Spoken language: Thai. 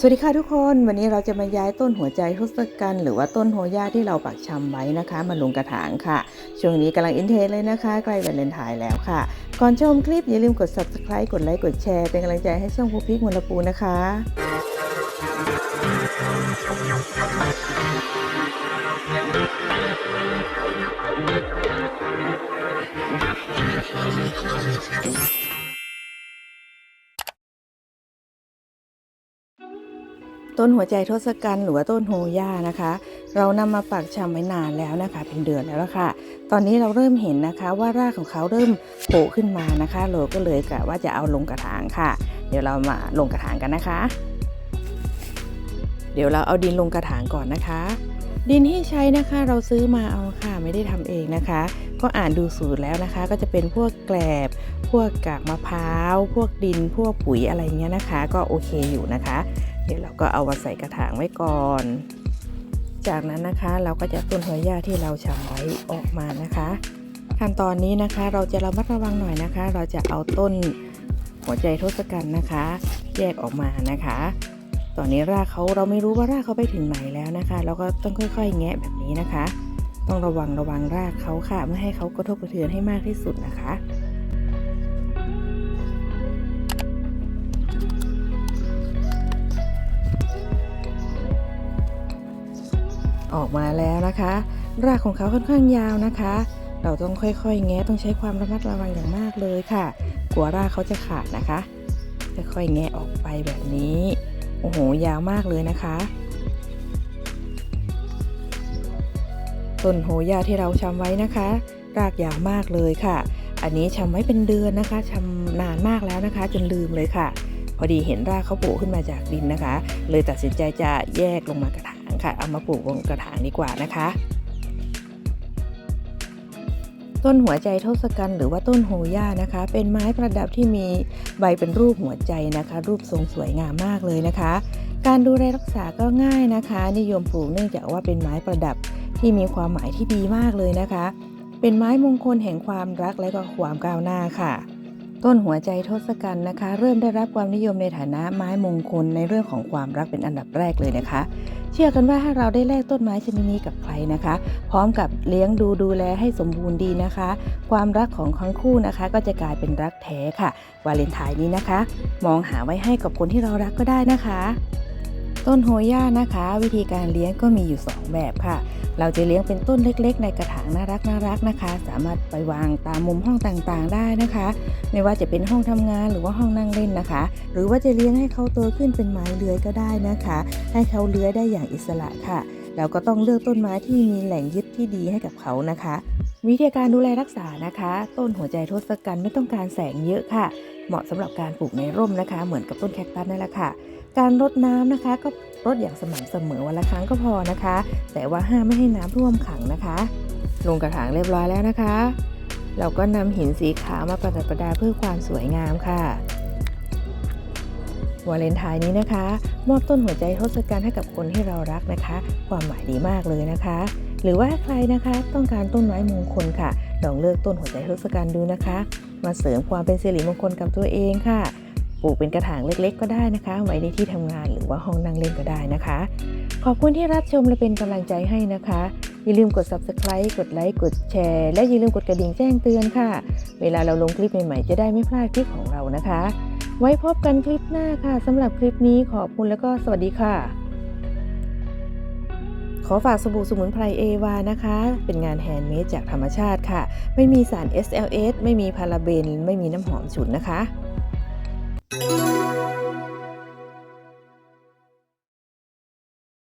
สวัสดีค่ะทุกคนวันนี้เราจะมาย้ายต้นหัวใจทศกัณฐ์หรือว่าต้นโฮย่าที่เราปักชำไว้นะคะ มาลงกระถางค่ะ ช่วงนี้กำลังอินเทนเลยนะคะ ใกล้วาเลนไทน์แล้วค่ะ ก่อนชมคลิปอย่าลืมกด subscribe กดไลค์กดแชร์เป็นกำลังใจให้ช่องภูพิกมลปูนะคะ ต้นหัวใจทศกัณฐ์หรือว่าต้นโฮย่านะคะ เรานำมาปักชำไว้นานแล้วนะคะ เป็นเดือนแล้วละค่ะ ตอนนี้เราเริ่มเห็นนะคะว่ารากของเขาเริ่มโผล่ขึ้นมานะคะ เราก็เลยกะว่าจะเอาลงกระถางค่ะ เดี๋ยวเรามาลงกระถางกันนะคะ เดี๋ยวเราเอาดินลงกระถางก่อนนะคะ ดินที่ใช้นะคะเราซื้อมาเอาค่ะไม่ได้ทำเองนะคะ ก็อ่านดูสูตรแล้วนะคะ ก็จะเป็นพวกแกลบ พวกกากมะพร้าว พวกดิน พวกปุ๋ยอะไรเงี้ยนะคะ ก็โอเคอยู่นะคะ เดี๋ยวเราก็เอามาใส่กระถางไว้ก่อน จากนั้นนะคะเราก็จะต้นหัวหญ้าที่เราฉำไว้ออกมานะคะ ขั้นตอนนี้นะคะเราจะระมัดระวังหน่อยนะคะ เราจะเอาต้นหัวใจทศกัณฐ์นะคะ แยกออกมานะคะ ตอนนี้รากเขาเราไม่รู้ว่ารากเขาไปถึงไหนแล้วนะคะ เราก็ต้องค่อยๆ แงะแบบนี้นะคะ ต้องระวังระวังรากเขาค่ะไม่ให้เขากระทบกระเทือนให้มากที่สุดนะคะ ออกมาแล้วนะคะ รากของเขาค่อนข้างยาวนะคะ เราต้องค่อยๆ แงะต้องใช้ความระมัดระวังอย่างมากเลยค่ะ กลัวรากเขาจะขาดนะคะค่อยๆแงะออกไปแบบนี้โอ้โหยาวมากเลยนะคะ ต้นโหยาที่เราชำไว้นะคะ รากยาวมากเลยค่ะ อันนี้ชำไว้เป็นเดือนนะคะชำนานมากแล้วนะคะ จนลืมเลยค่ะ พอดีเห็นรากเขาโผล่ขึ้นมาจากดินนะคะ เลยตัดสินใจจะแยกลงมากระถาง ค่ะ เอามาปลูกลงกระถางดีกว่านะคะ ต้นหัวใจทศกัณฐ์หรือว่าต้นโฮย่านะคะ เป็นไม้ประดับที่มีใบเป็นรูปหัวใจนะคะ รูปทรงสวยงามมากเลยนะคะ การดูแลรักษาก็ง่ายนะคะ นิยมปลูกเนื่องจากว่าเป็นไม้ประดับที่มีความหมายที่ดีมากเลยนะคะ เป็นไม้มงคลแห่งความรักและก็ความก้าวหน้าค่ะ ต้นหัวใจทศกัณฐ์นะคะ เริ่มได้รับความนิยมในฐานะไม้มงคลในเรื่องของความรักเป็นอันดับแรกเลยนะคะ เชื่อกันว่าถ้าเราได้แลกต้นไม้ชนิดนี้กับใครนะคะ พร้อมกับเลี้ยงดูดูแลให้สมบูรณ์ดีนะคะ ความรักของทั้งคู่นะคะ ก็จะกลายเป็นรักแท้ค่ะ วาเลนไทน์นี้นะคะ มองหาไว้ให้กับคนที่เรารักก็ได้นะคะ ต้นโฮย่านะคะ วิธีการเลี้ยงก็มีอยู่ 2 แบบค่ะ เราจะเลี้ยงเป็นต้นเล็ก ๆ ในกระถางน่ารักน่ารักนะคะ สามารถไปวางตามมุมห้องต่างๆ ได้นะคะ ไม่ว่าจะเป็นห้องทำงานหรือว่าห้องนั่งเล่นนะคะ หรือว่าจะเลี้ยงให้เขาโตขึ้นเป็นไม้เลื้อยก็ได้นะคะ ให้เขาเลื้อยได้อย่างอิสระค่ะ เราก็ต้องเลือกต้นไม้ที่มีแหล่งยึดที่ดีให้กับเขานะคะ วิธีการดูแลรักษานะคะ ต้นหัวใจทศกัณฐ์ไม่ต้องการแสงเยอะค่ะ เหมาะสำหรับการปลูกในร่มนะคะ เหมือนกับต้นแคคตัสนั่นแหละค่ะ การรดน้ำนะคะ ก็รดอย่างสม่ำเสมอวันละครั้งก็พอนะคะ แต่ว่าห้ามไม่ให้น้ำท่วมขังนะคะ ลงกระถางเรียบร้อยแล้วนะคะ เราก็นำหินสีขาวมาประดับประดาเพื่อความสวยงามค่ะวาเลนไทน์นี้นะคะ มอบต้นหัวใจทศกัณฐ์ให้กับคนที่เรารักนะคะ ความหมายดีมากเลยนะคะ หรือว่าใครนะคะต้องการต้นไม้มงคลค่ะลองเลือกต้นหัวใจทศกัณฐ์ดูนะคะ มาเสริมความเป็นสิริมงคลกับตัวเองค่ะปลูกเป็นกระถางเล็กๆ ก็ได้นะคะ ไว้ในที่ทำงานหรือว่าห้องนั่งเล่นก็ได้นะคะ ขอบคุณที่รับชมและเป็นกำลังใจให้นะคะ อย่าลืมกด subscribe กดไลค์กดแชร์ และอย่าลืมกดกระดิ่งแจ้งเตือนค่ะ เวลาเราลงคลิปใหม่ๆ จะได้ไม่พลาดคลิปของเรานะคะ ไว้พบกันคลิปหน้าค่ะสำหรับคลิปนี้ขอบคุณแล้วก็สวัสดีค่ะ ขอฝากสบู่สมุนไพรเอวานะคะ เป็นงานแฮนด์เมดจากธรรมชาติค่ะ ไม่มีสาร SLS ไม่มีพาราเบน ไม่มีน้ำหอมฉุนนะคะ